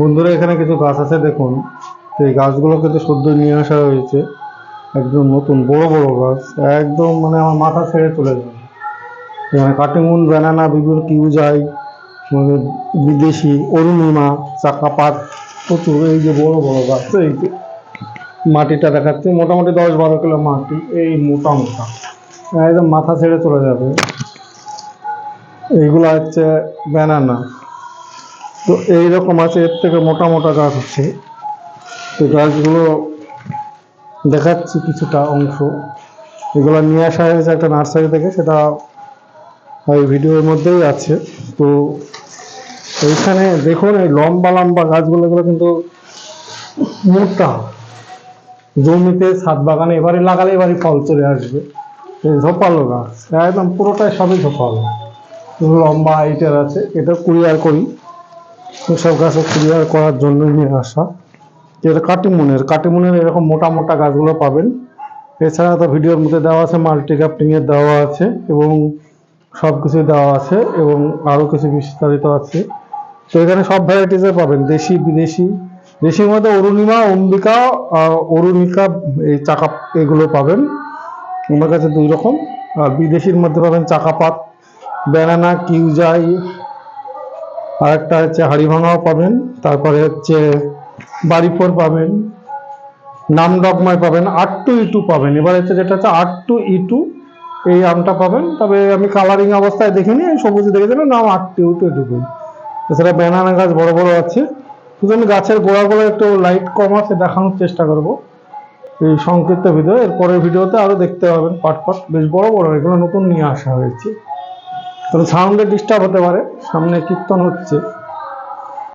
বন্ধুরা, এখানে কিছু গাছ আছে, দেখুন। তো এই গাছগুলো কিন্তু সদ্য নিয়ে আসা হয়েছে। একদম নতুন, বড় বড় গাছ। একদম মানে আমার মাথা ছেড়ে চলে যাবে। এখানে কাটিমুন, ব্যানানা, বিগুর, কিউজাই মানে বিদেশি, অরুণিমা, চাকাপাত, প্রচুর, এই যে বড় বড় গাছ এই যে মাটিটা দেখাচ্ছে, মোটামুটি দশ বারো কিলো মাটি, এই মোটা মোটা। একদম মাথা ছেড়ে চলে যাবে। এইগুলো হচ্ছে ব্যানানা। তো এইরকম আছে, এর থেকে মোটা মোটা গাছ আছে তো গাছগুলো দেখাচ্ছি কিছুটা অংশ। এগুলো নিয়ে আসা হয়েছে একটা নার্সারি থেকে, সেটা ওই ভিডিওর মধ্যেই আছে। তো এইখানে দেখুন, এই লম্বা লম্বা গাছগুলো কিন্তু মোটা। জমিতে ছাদ বাগানে এবারে লাগালে এবারে ফল চলে আসবে। ঝোপালো গাছ, একদম পুরোটাই সবই ঝোপালো লম্বা হাইটের আছে, এটা কুরিয়ার করি। সব গাছে ক্লিয়ার করার জন্য নিয়ে আসা। যেটা কাটিমুনের কাটিমুনের এরকম মোটা মোটা গাছগুলো পাবেন। এছাড়া তো ভিডিওর মধ্যে দেওয়া আছে মাল্টি এর দেওয়া আছে এবং সব কিছুই দেওয়া আছে এবং আরও কিছু বিস্তারিত আছে। তো এখানে সব ভ্যারাইটিসের পাবেন। দেশি, বিদেশি। দেশির মধ্যে অরুণিমা, অম্বিকা অরুণিকা এই চাকা এগুলো পাবেন। আমার কাছে দুই রকম। আর বিদেশির মধ্যে পাবেন চাকাপাত ব্যানানা কিউজাই। আর একটা হচ্ছে হাড়িভাঙাও পাবেন। তারপরে হচ্ছে বাড়িপুর পাবেন। নাম ডগমাই পাবেন। আট টু ইটু পাবেন। এবার হচ্ছে যেটা হচ্ছে আট টু ইটু এই আমটা পাবেন। তবে আমি কালারিং অবস্থায় দেখিনি সবুজ দেখেছিলাম নাম আট টু ইটু এটুকু এছাড়া ব্যানানা গাছ বড় বড় আছে। শুধু আমি গাছের গোড়াগুলো একটু লাইট কম আছে, দেখানোর চেষ্টা করব। এই সংক্ষিপ্ত ভিডিও এর পরের ভিডিওতে আরও দেখতে পাবেন পাট পাট বেশ বড় বড়, এগুলো নতুন নিয়ে আসা হয়েছে। কারণ সাউন্ডে ডিস্টার্ব হতে পারে, সামনে কীর্তন হচ্ছে।